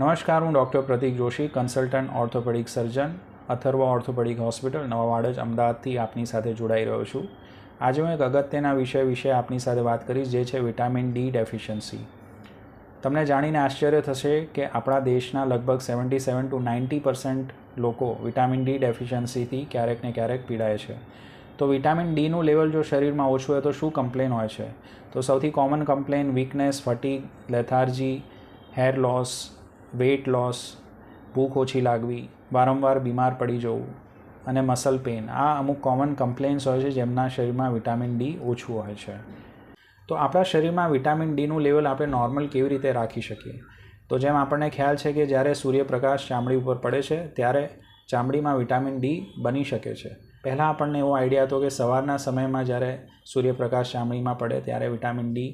નમસ્કાર, હું doctor Pratik Joshi, consultant orthopaedic surgeon, Atharva orthopaedic hospital Navavadaj અમદાવાદથી આપની સાથે જોડાઈ રહ્યો છું. આજે હું એક અગત્યના વિષય વિશે આપની સાથે વાત કરીશ, જે છે વિટામિન ડી ડેફિશિયન્સી. તમને જાણીને આશ્ચર્ય થશે કે આપણા દેશના લગભગ seventy seven to ninety percent લોકો વિટામિન ડી ડેફિશિયન્સીથી ક્યારેક ને ક્યારેક પીડાય છે. તો વિટામિન ડીનું લેવલ જો શરીરમાં ઓછું હોય તો શું કમ્પ્લેન હોય છે? તો સૌથી common complain, weakness, fatigue, lethargy, hair loss weight loss ભૂખ ઓછી લાગવી, વારંવાર બીમાર પડી જવું અને મસલ પેઇન આ અમુક કોમન કમ્પ્લેન્સ હોય છે જેમના શરીરમાં વિટામિન ડી ઓછું હોય છે. તો આપણા શરીરમાં વિટામિન ડીનું લેવલ આપણે નોર્મલ કેવી રીતે રાખી શકીએ? તો જેમ આપણને ખ્યાલ છે કે જ્યારે સૂર્યપ્રકાશ ચામડી ઉપર પડે છે, ત્યારે ચામડીમાં વિટામિન ડી બની શકે છે. પહેલાં આપણને એવો આઈડિયા હતો કે સવારના સમયમાં જ્યારે સૂર્યપ્રકાશ ચામડીમાં પડે, ત્યારે વિટામિન ડી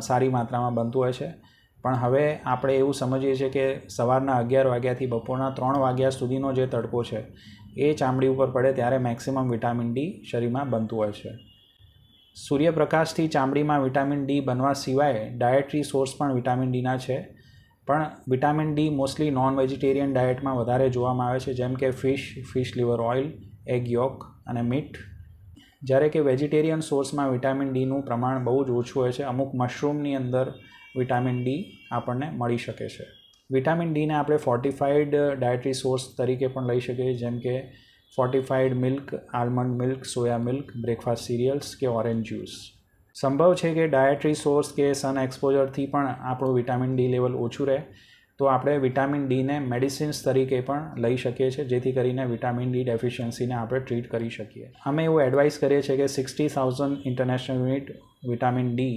સારી માત્રામાં બનતું હોય છે. પણ હવે આપણે એવું સમજીએ છીએ કે સવારના અગિયાર વાગ્યાથી બપોરના ત્રણ વાગ્યા સુધીનો જે તડકો છે, એ ચામડી ઉપર પડે ત્યારે મેક્સિમમ વિટામિન ડી શરીરમાં બનતું હોય છે. સૂર્યપ્રકાશથી ચામડીમાં વિટામિન ડી બનવા સિવાય ડાયટરી સોર્સ પણ વિટામિન ડીના છે. પણ vitamin D mostly non vegetarian ડાયટમાં વધારે જોવામાં આવે છે, જેમ કે fish fish liver oil, egg yolk અને મીટ. જ્યારે કે વેજીટેરિયન સોર્સમાં વિટામિન ડીનું પ્રમાણ બહુ જ ઓછું હોય છે. અમુક મશરૂમની અંદર વિટામિન ડી આપણને મળી શકે છે. વિટામિન ડીને આપણે ફોર્ટિફાઈડ ડાયટરી સોર્સ તરીકે પણ લઈ શકીએ, જેમ કે fortified milk almond milk soya milk breakfast cereals કે ઓરેન્જ જ્યુસ સંભવ છે કે ડાયટરી સોર્સ કે સન એક્સપોઝરથી પણ આપણું વિટામિન ડી લેવલ ઓછું રહે, તો આપણે વિટામિન ડીને મેડિસિન્સ તરીકે પણ લઈ શકીએ છીએ, જેથી કરીને વિટામિન ડી ડેફિશિયન્સીને આપણે ટ્રીટ કરી શકીએ. અમે એવું એડવાઇસ કરીએ છીએ કે sixty thousand international unit vitamin D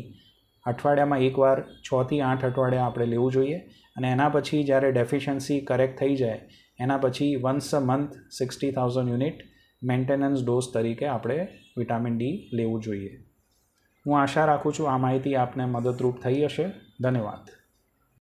અઠવાડિયામાં એકવાર છથી આઠ અઠવાડિયા આપણે લેવું જોઈએ અને એના પછી જ્યારે ડેફિશિયન્સી કરેક્ટ થઈ જાય, એના પછી once a month sixty thousand unit maintenance dose તરીકે આપણે વિટામિન ડી લેવું જોઈએ. હું આશા રાખું છું આ માહિતી આપને મદદરૂપ થઈ હશે. ધન્યવાદ.